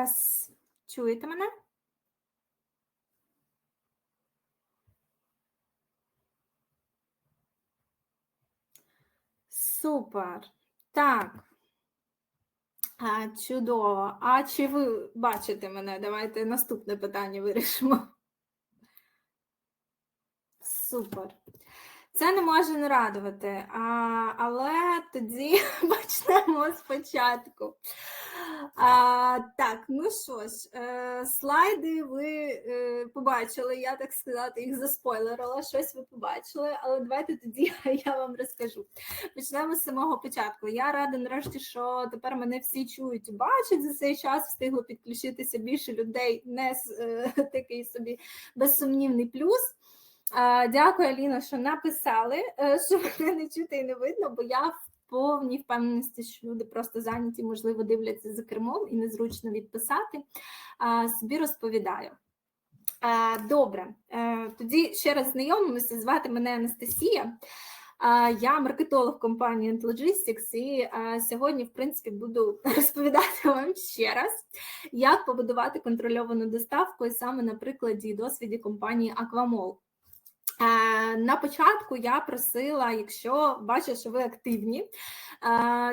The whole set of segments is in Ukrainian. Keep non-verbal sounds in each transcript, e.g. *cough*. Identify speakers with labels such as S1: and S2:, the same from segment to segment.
S1: Зараз чуєте мене? Супер. Так. А, чудово. А чи ви бачите мене? Давайте наступне питання вирішимо. Супер. Це не може не радувати, а, але тоді *laughs* почнемо спочатку. А, Так, ну що ж, е, слайди ви е, побачили, я так сказати, їх заспойлерила, щось ви побачили, але давайте тоді *laughs* я вам розкажу. Почнемо з самого початку. Я рада нарешті, що тепер мене всі чують бачать за цей час, встигло підключитися більше людей, не е, *laughs* такий собі безсумнівний плюс. Дякую, Аліна, що написали, е, що мене не чути і не видно, бо я в повній впевненості, що люди просто зайняті, можливо, дивляться за кермом і незручно відписати. Собі розповідаю. Добре, е, тоді ще раз знайомимося, звати мене Анастасія. Я маркетолог компанії Entlogistics і сьогодні, в принципі, буду *laughs* розповідати вам ще раз, як побудувати контрольовану доставку, і саме на прикладі досвіді компанії Aquamol. Е, на початку я просила, якщо бачу, що ви активні, е,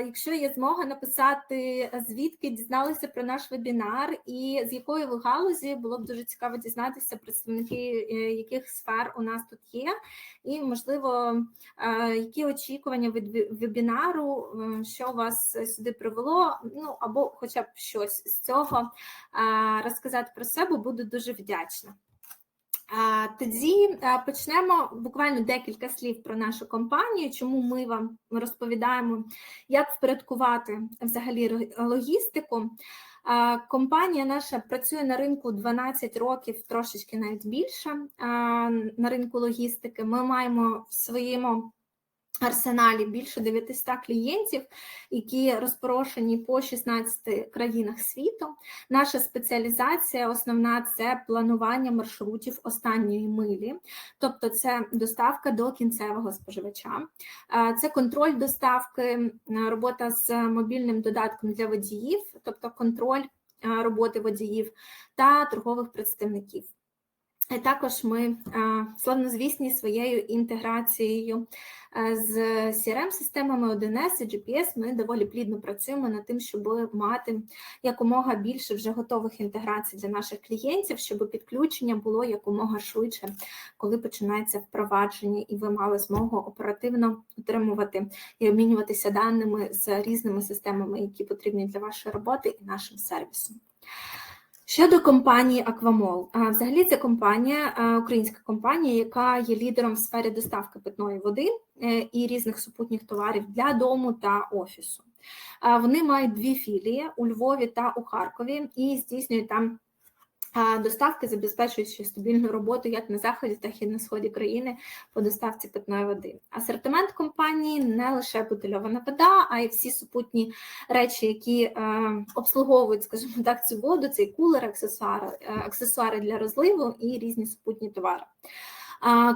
S1: якщо є змога написати, звідки дізналися про наш вебінар, і з якої ви галузі було б дуже цікаво дізнатися представники, е, яких сфер у нас тут є, і, можливо, які очікування від вебінару, що вас сюди привело, ну або хоча б щось з цього розказати про себе, буду дуже вдячна. Тоді почнемо буквально декілька слів про нашу компанію, чому ми вам розповідаємо, як впорядкувати взагалі логістику. Компанія наша працює на ринку 12 років, трошечки навіть більше на ринку логістики. Ми маємо в своєму арсеналі більше 900 клієнтів, які розпорошені по 16 країнах світу. Наша спеціалізація основна це планування маршрутів останньої милі, тобто це доставка до кінцевого споживача, це контроль доставки, робота з мобільним додатком для водіїв, тобто контроль роботи водіїв та торгових представників. І також ми славнозвісні своєю інтеграцією з crm системами 1С і GPS. Ми доволі плідно працюємо над тим, щоб мати якомога більше вже готових інтеграцій для наших клієнтів, щоб підключення було якомога швидше, коли починається впровадження, і ви мали змогу оперативно отримувати і обмінюватися даними з різними системами, які потрібні для вашої роботи і нашим сервісом. Щодо компанії Аквамол, взагалі це компанія, українська компанія, яка є лідером в сфері доставки питної води е, і різних супутніх товарів для дому та офісу. Вони мають дві філії у Львові та у Харкові і здійснюють там доставки забезпечуючи стабільну роботу як на заході, так і на сході країни по доставці питної води. Асортимент компанії не лише бутильована вода, а й всі супутні речі, які е, обслуговують, скажімо так, цю воду, цей кулер, аксесуари, е, аксесуари для розливу і різні супутні товари.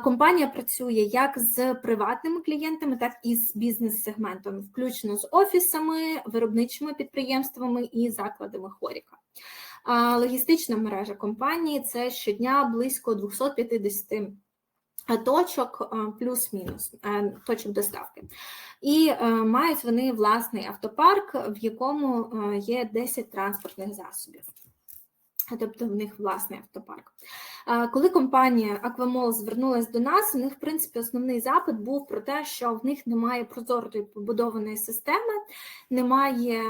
S1: Компанія працює як з приватними клієнтами, так і з бізнес-сегментом, включно з офісами, виробничими підприємствами і закладами хоріка. Логістична мережа компанії це щодня близько 250 точок, плюс-мінус точок доставки. І мають вони власний автопарк, в якому є 10 транспортних засобів тобто в них власний автопарк. Коли компанія Aquamol звернулася до нас, у них, в принципі, основний запит був про те, що в них немає прозорої побудованої системи, немає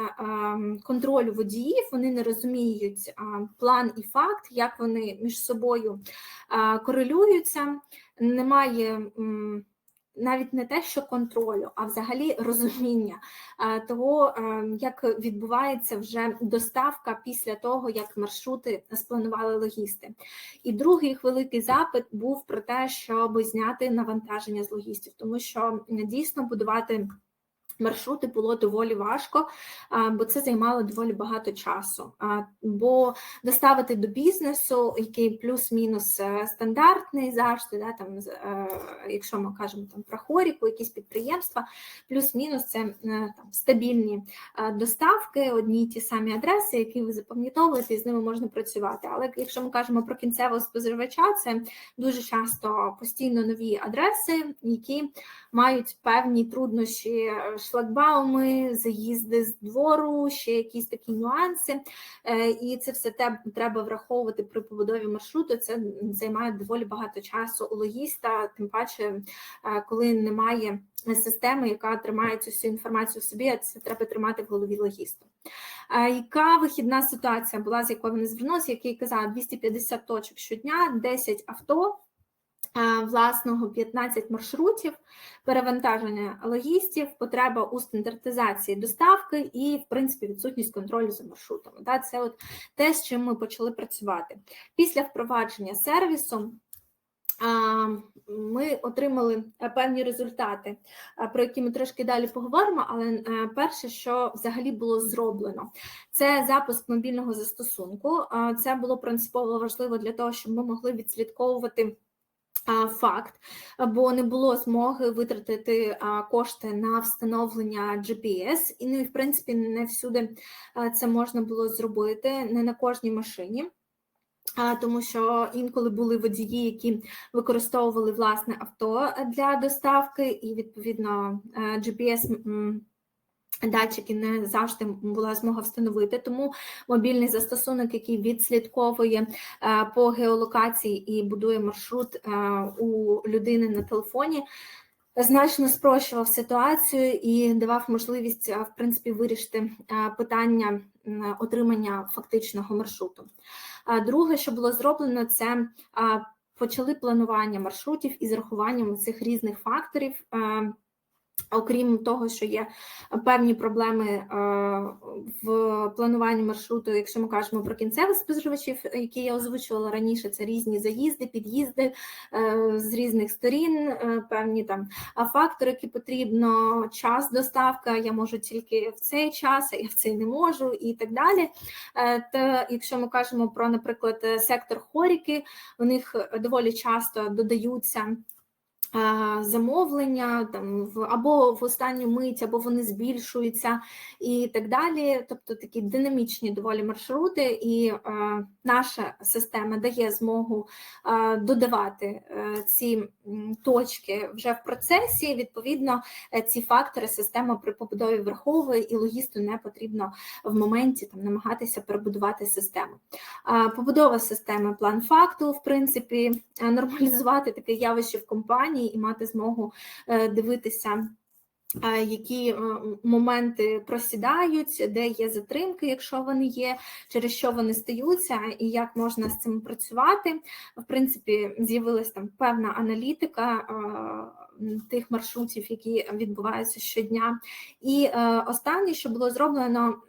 S1: контролю водіїв, вони не розуміють план і факт, як вони між собою корелюються, немає навіть не те, що контролю, а взагалі розуміння того, як відбувається вже доставка після того, як маршрути спланували логісти. І другий великий запит був про те, щоб зняти навантаження з логістів, тому що дійсно будувати. Маршрути було доволі важко, бо це займало доволі багато часу. Бо доставити до бізнесу, який плюс-мінус е, стандартний завжди, да, там, е, якщо ми кажемо там про хоріку, якісь підприємства, плюс-мінус це е, там стабільні доставки, одні й ті самі адреси, які ви запам'ятовуєте, і з ними можна працювати. Але якщо ми кажемо про кінцевого споживача, це дуже часто постійно нові адреси, які мають певні труднощі шлагбауми, заїзди з двору, ще якісь такі нюанси. Е, і це все те треба враховувати при побудові маршруту. Це займає доволі багато часу у логіста, тим паче, е, коли немає системи, яка тримає цю всю інформацію в собі, а це треба тримати в голові логісту. Е, яка вихідна ситуація була, з якою вони звернулися, який казав 250 точок щодня, 10 авто власного 15 маршрутів, перевантаження логістів, потреба у стандартизації доставки і, в принципі, відсутність контролю за маршрутами. Це от те, з чим ми почали працювати. Після впровадження сервісу. Ми отримали е, певні результати, е, про які ми трошки далі поговоримо. Але е, перше, що взагалі було зроблено, це запуск мобільного застосунку. Це було принципово важливо для того, щоб ми могли відслідковувати факт, бо не було змоги витратити кошти на встановлення GPS, і ну, в принципі не всюди це можна було зробити, не на кожній машині. Тому що інколи були водії, які використовували власне авто для доставки, і відповідно GPS Датчики не завжди була змога встановити, тому мобільний застосунок, який відслідковує е, по геолокації і будує маршрут е, у людини на телефоні, значно спрощував ситуацію і давав можливість е, в принципі вирішити питання отримання фактичного маршруту. Друге, що було зроблено, це почали планування маршрутів із рахуванням цих різних факторів. Окрім того, що є певні проблеми е, в плануванні маршруту, якщо ми кажемо про кінцевих споживачів, які я озвучувала раніше, це різні заїзди, під'їзди е, з різних сторін, е, певні там фактори, які потрібно, час доставка, я можу тільки в цей час, а я в цей не можу, і так далі. Та якщо ми кажемо про, наприклад, сектор хоріки, у них доволі часто додаються замовлення там або в останню мить, або вони збільшуються і так далі. Тобто такі динамічні доволі маршрути, і е, наша система дає змогу е, додавати е, ці точки вже в процесі. Відповідно, е, ці фактори система при побудові враховує, і логісту не потрібно в моменті там намагатися перебудувати систему. Побудова системи план факту, в принципі, нормалізувати таке явище в компанії компанії і мати змогу е, дивитися. Е, які е, моменти просідають, де є затримки, якщо вони є, через що вони стаються, і як можна з цим працювати. В принципі, з'явилася там певна аналітика тих маршрутів, які відбуваються щодня. І останнє, що було зроблено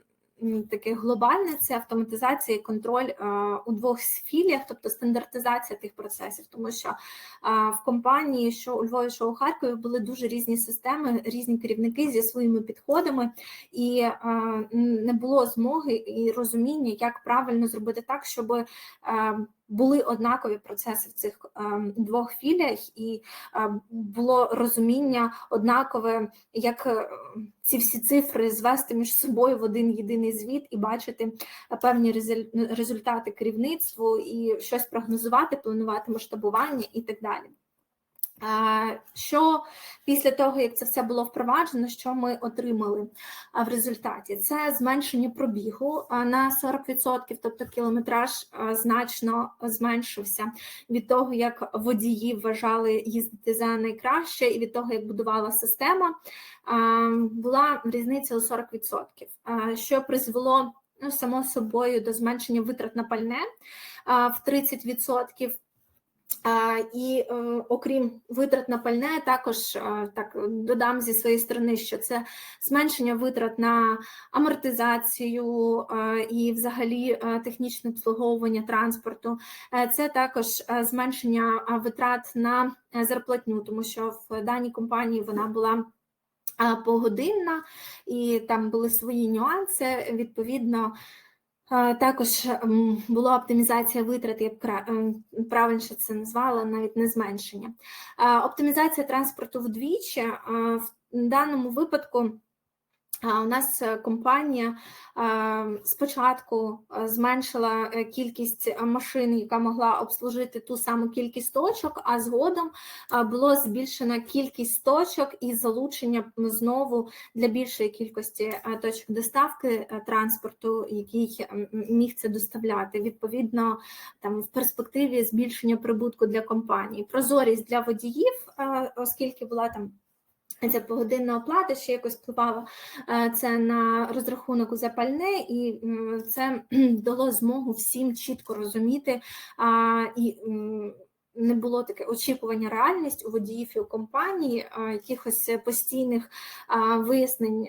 S1: таке глобальне це автоматизація і контроль у двох філіях, тобто стандартизація тих процесів, тому що в компанії, що у Львові, що у Харкові, були дуже різні системи, різні керівники зі своїми підходами, і не було змоги і розуміння, як правильно зробити так, щоб були однакові процеси в цих ем, двох філіях, і ем, було розуміння однакове, як е, ці всі цифри звести між собою в один єдиний звіт і бачити е, певні результати керівництву, і щось прогнозувати, планувати масштабування і так далі. Що після того, як це все було впроваджено, що ми отримали в результаті? Це зменшення пробігу на 40%, тобто кілометраж значно зменшився від того, як водії вважали їздити за найкраще, і від того, як будувала система, була різниця у 40%, що призвело ну, само собою до зменшення витрат на пальне в 30%. І е, окрім витрат на пальне, також е, так додам зі своєї сторони, що це зменшення витрат на амортизацію е, і, взагалі, технічне обслуговування транспорту, це також зменшення витрат на зарплатню, тому що в даній компанії вона була погодинна, і там були свої нюанси. Відповідно, також була оптимізація витрат, я б правильніше це назвала, навіть не зменшення. Оптимізація транспорту вдвічі в даному випадку. У нас е, компанія е, спочатку е, зменшила кількість машин, яка могла обслужити ту саму кількість точок, а згодом було збільшена кількість точок і залучення знову для більшої кількості точок доставки транспорту, який міг це доставляти. Відповідно, там в перспективі збільшення прибутку для компанії, прозорість для водіїв, оскільки була там. Ця погодинна оплата ще якось впливала е, це на розрахунок у запальне, і це дало змогу всім чітко розуміти і. Не було таке очікування реальність у водіїв і у компанії, якихось постійних вияснень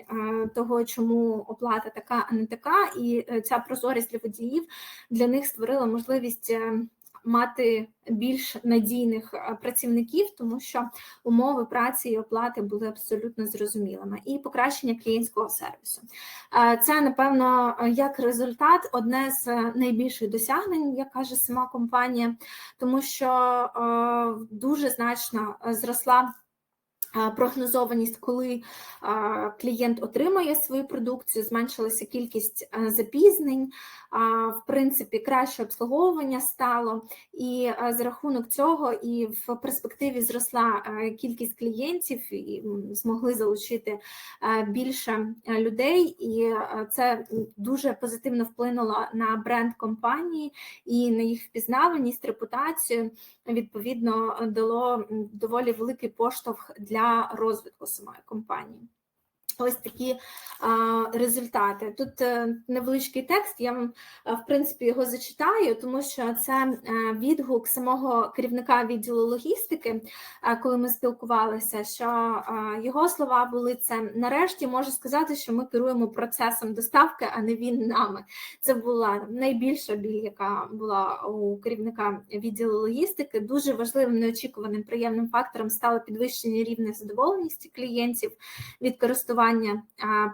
S1: того, чому оплата така, а не така, і е, ця прозорість для водіїв для них створила можливість е, мати більш надійних е, працівників, тому що умови праці і оплати були абсолютно зрозумілими, і покращення клієнтського сервісу. Е, це, напевно, як результат, одне з найбільших досягнень, як каже сама компанія, тому що е, дуже значно зросла. Прогнозованість, коли клієнт отримує свою продукцію, зменшилася кількість запізнень, в принципі краще обслуговування стало, і за рахунок цього і в перспективі зросла кількість клієнтів і змогли залучити більше людей, і це дуже позитивно вплинуло на бренд компанії і на їх впізнаваність, репутацію. Відповідно, дало доволі великий поштовх для розвитку самої компанії. Ось такі а, результати. Тут е, невеличкий текст, я вам, а, в принципі, його зачитаю, тому що це е, відгук самого керівника відділу логістики, коли ми спілкувалися, що його слова були це нарешті можу сказати, що ми керуємо процесом доставки, а не він нами. Це була найбільша біль, яка була у керівника відділу логістики. Дуже важливим неочікуваним приємним фактором стало підвищення рівня задоволеності клієнтів від користування користування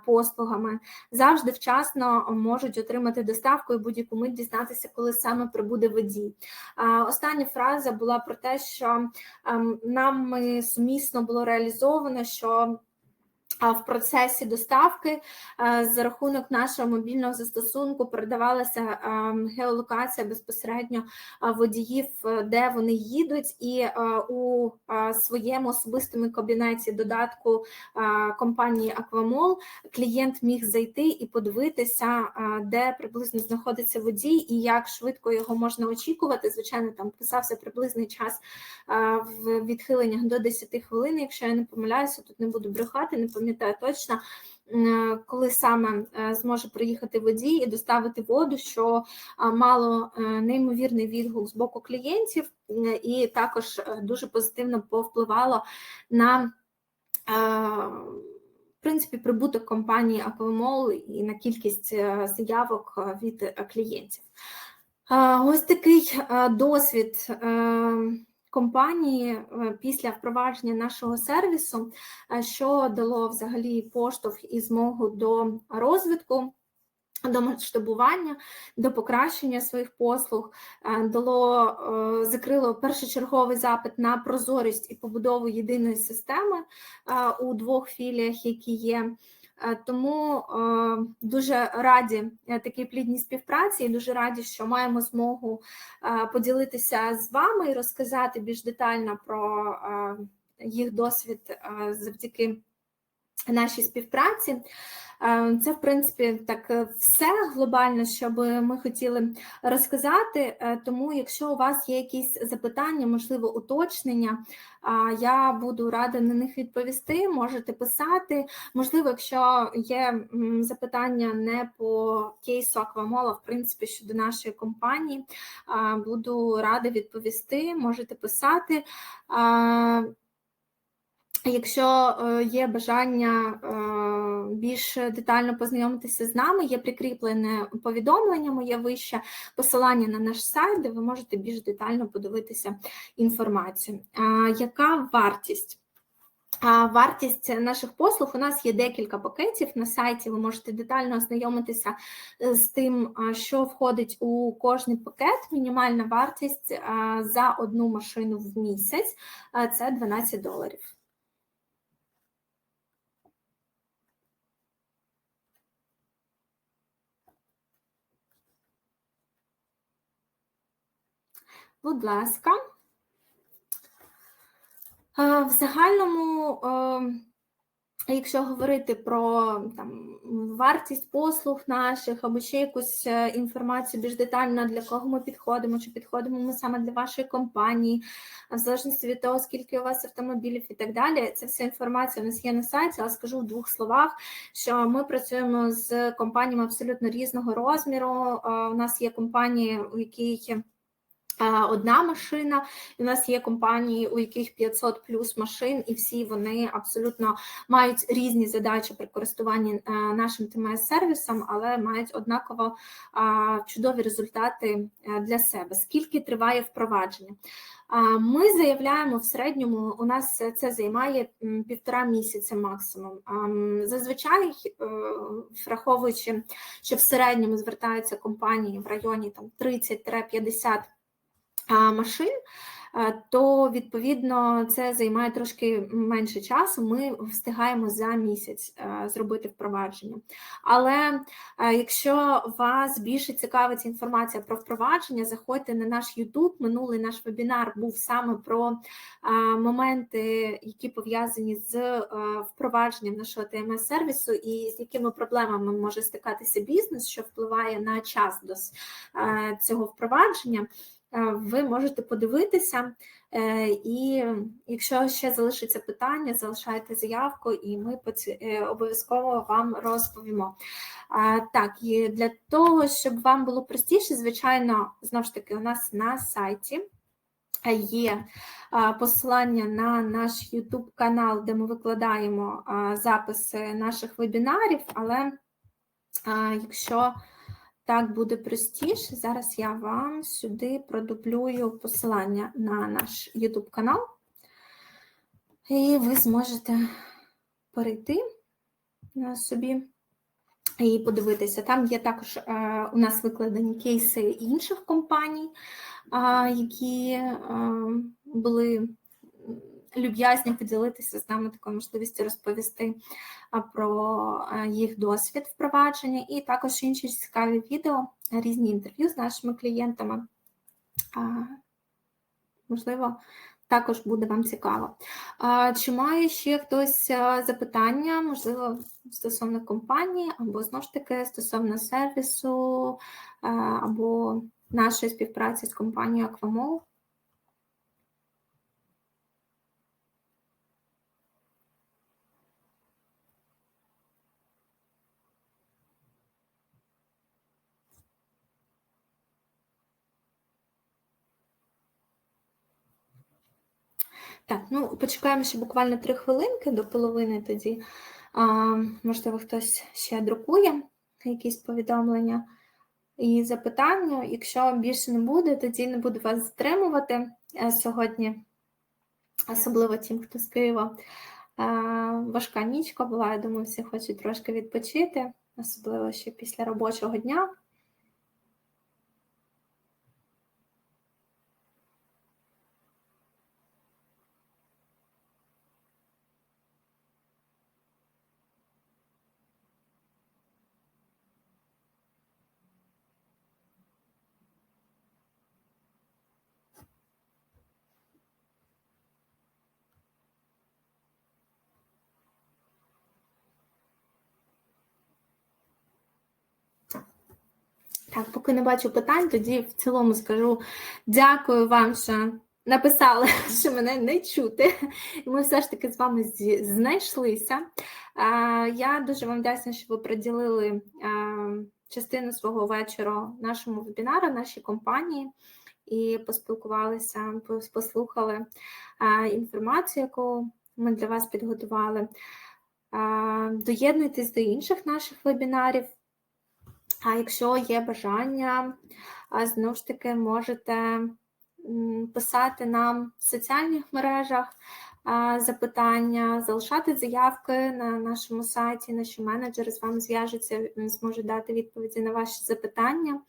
S1: послугами, завжди вчасно можуть отримати доставку і будь-яку мить дізнатися, коли саме прибуде водій. Остання фраза була про те, що ем, нам сумісно було реалізовано, що в процесі доставки е, за рахунок нашого мобільного застосунку передавалася ем, геолокація безпосередньо водіїв, е, де вони їдуть, і е, у своєму особистому кабінеті додатку компанії Аквамол клієнт міг зайти і подивитися, де приблизно знаходиться водій і як швидко його можна очікувати. Звичайно, там писався приблизний час в відхиленнях до 10 хвилин. Якщо я не помиляюся, тут не буду брехати, не пам'ятаю пам'ятаю точно, коли саме е, зможе приїхати водій і доставити воду, що мало е, неймовірний відгук з боку клієнтів, і також е, дуже позитивно повпливало на в принципі прибуток компанії Аквамол і на кількість заявок від клієнтів. Ось такий досвід компанії е, після впровадження нашого сервісу, е, що дало взагалі поштовх і змогу до розвитку. До масштабування, до покращення своїх послуг е, дало закрило першочерговий запит на прозорість і побудову єдиної системи у двох філіях, які є. Е, тому е, дуже раді е, такій плідній співпраці і дуже раді, що маємо змогу поділитися з вами і розказати більш детально про їх досвід завдяки нашій співпраці. Е, це, в принципі, так е, все глобально, що би ми хотіли розказати. Е, тому, якщо у вас є якісь запитання, можливо, уточнення, я буду рада на них відповісти. Можете писати. Можливо, якщо є запитання не по кейсу Аквамола, в принципі, щодо нашої компанії, буду рада відповісти. Можете писати. Якщо е, є бажання е, більш детально познайомитися з нами, є прикріплене повідомлення, моє вище посилання на наш сайт, де ви можете більш детально подивитися інформацію. Яка вартість? Вартість наших послуг у нас є декілька пакетів на сайті. Ви можете детально ознайомитися е, з тим, що входить у кожний пакет. Мінімальна вартість за одну машину в місяць це 12 доларів. Будь ласка. В загальному, ем, якщо говорити про там, вартість послуг наших або ще якусь е, інформацію більш детально, для кого ми підходимо, чи підходимо ми саме для вашої компанії, в залежності від того, скільки у вас автомобілів і так далі, це вся інформація у нас є на сайті, але скажу в двох словах, що ми працюємо з компаніями абсолютно різного розміру. У нас є компанії, у яких одна машина. У нас є компанії, у яких 500 плюс машин, і всі вони абсолютно мають різні задачі при користуванні е, нашим ТМС-сервісом, але мають однаково чудові результати е, для себе. Скільки триває впровадження? Ми заявляємо в середньому, у нас це займає півтора місяця максимум. Зазвичай, е, враховуючи, що в середньому звертаються компанії в районі там 30-50 машин, то відповідно це займає трошки менше часу. Ми встигаємо за місяць зробити впровадження. Але якщо вас більше цікавить інформація про впровадження, заходьте на наш YouTube. Минулий наш вебінар був саме про моменти, які пов'язані з впровадженням нашого ТМС-сервісу і з якими проблемами може стикатися бізнес, що впливає на час до цього впровадження. Е, ви можете подивитися, е, і якщо ще залишиться питання, залишайте заявку, і ми е, обов'язково вам розповімо. Так, і для того, щоб вам було простіше, звичайно, знову ж таки, у нас на сайті. Є посилання на наш YouTube канал, де ми викладаємо записи наших вебінарів, але якщо так буде простіше. Зараз я вам сюди продублюю посилання на наш YouTube канал, і ви зможете перейти собі і подивитися. Там є також е, у нас викладені кейси інших компаній, які е, були люб'язні поділитися з нами такою можливістю розповісти про їх досвід впровадження, і також інші цікаві відео, різні інтерв'ю з нашими клієнтами. Можливо, також буде вам цікаво. Чи має ще хтось запитання, можливо, стосовно компанії, або знову ж таки стосовно сервісу, або нашої співпраці з компанією Aquamol? Так, ну почекаємо ще буквально три хвилинки до половини тоді. А, Можливо, хтось ще друкує якісь повідомлення і запитання. Якщо більше не буде, тоді не буду вас затримувати е, сьогодні, особливо тим, хто з Києва. Важка нічка була, я думаю, всі хочуть трошки відпочити, особливо ще після робочого дня. Так, поки не бачу питань, тоді в цілому скажу дякую вам, що написали, *laughs* що мене не чути. І ми все ж таки з вами знайшлися. Я дуже вам вдячна, що ви приділили частину свого вечора нашому вебінару, нашій компанії. І поспілкувалися, послухали інформацію, яку ми для вас підготували. Доєднуйтесь до інших наших вебінарів. А якщо є бажання, знову ж таки можете писати нам в соціальних мережах, запитання, залишати заявки на нашому сайті. Наші менеджери з вами зв'яжуться, зможуть дати відповіді на ваші запитання.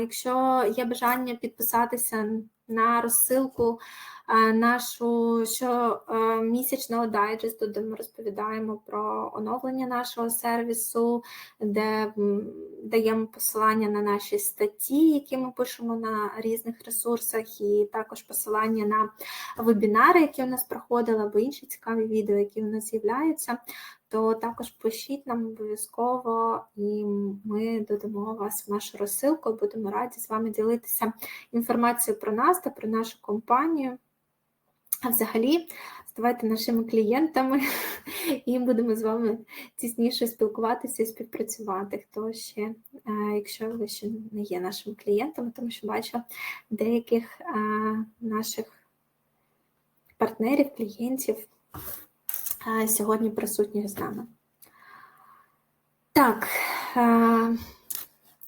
S1: Якщо є бажання підписатися на розсилку а, нашу щомісячного дайджесту, де ми розповідаємо про оновлення нашого сервісу, де даємо посилання на наші статті, які ми пишемо на різних ресурсах, і також посилання на вебінари, які у нас проходили, або інші цікаві відео, які у нас з'являються, то також пишіть нам обов'язково, і ми додамо вас в нашу розсилку. Будемо раді з вами ділитися інформацією про нас та про нашу компанію. А взагалі, ставайте нашими клієнтами *laughs* і будемо з вами тісніше спілкуватися і співпрацювати. Хто ще, е, якщо ви ще не є нашими клієнтами, тому що бачу деяких е, наших партнерів, клієнтів сьогодні присутніх з нами. Так.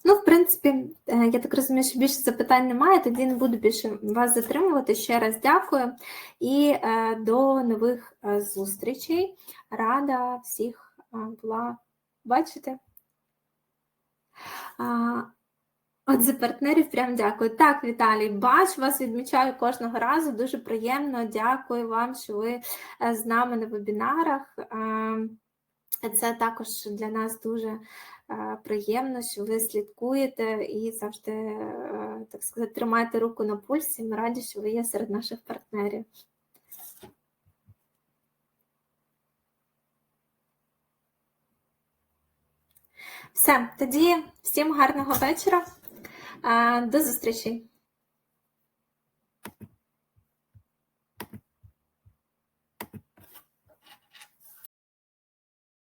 S1: Ну, в принципі, я так розумію, що більше запитань немає, тоді не буду більше вас затримувати. Ще раз дякую і до нових зустрічей. Рада всіх була бачити. От за партнерів прям дякую. Так, Віталій, бачу вас, відмічаю кожного разу. Дуже приємно. Дякую вам, що ви з нами на вебінарах. Це також для нас дуже приємно, що ви слідкуєте і завжди, так сказати, тримаєте руку на пульсі. Ми раді, що ви є серед наших партнерів. Все, тоді всім гарного вечора. До зустрічі!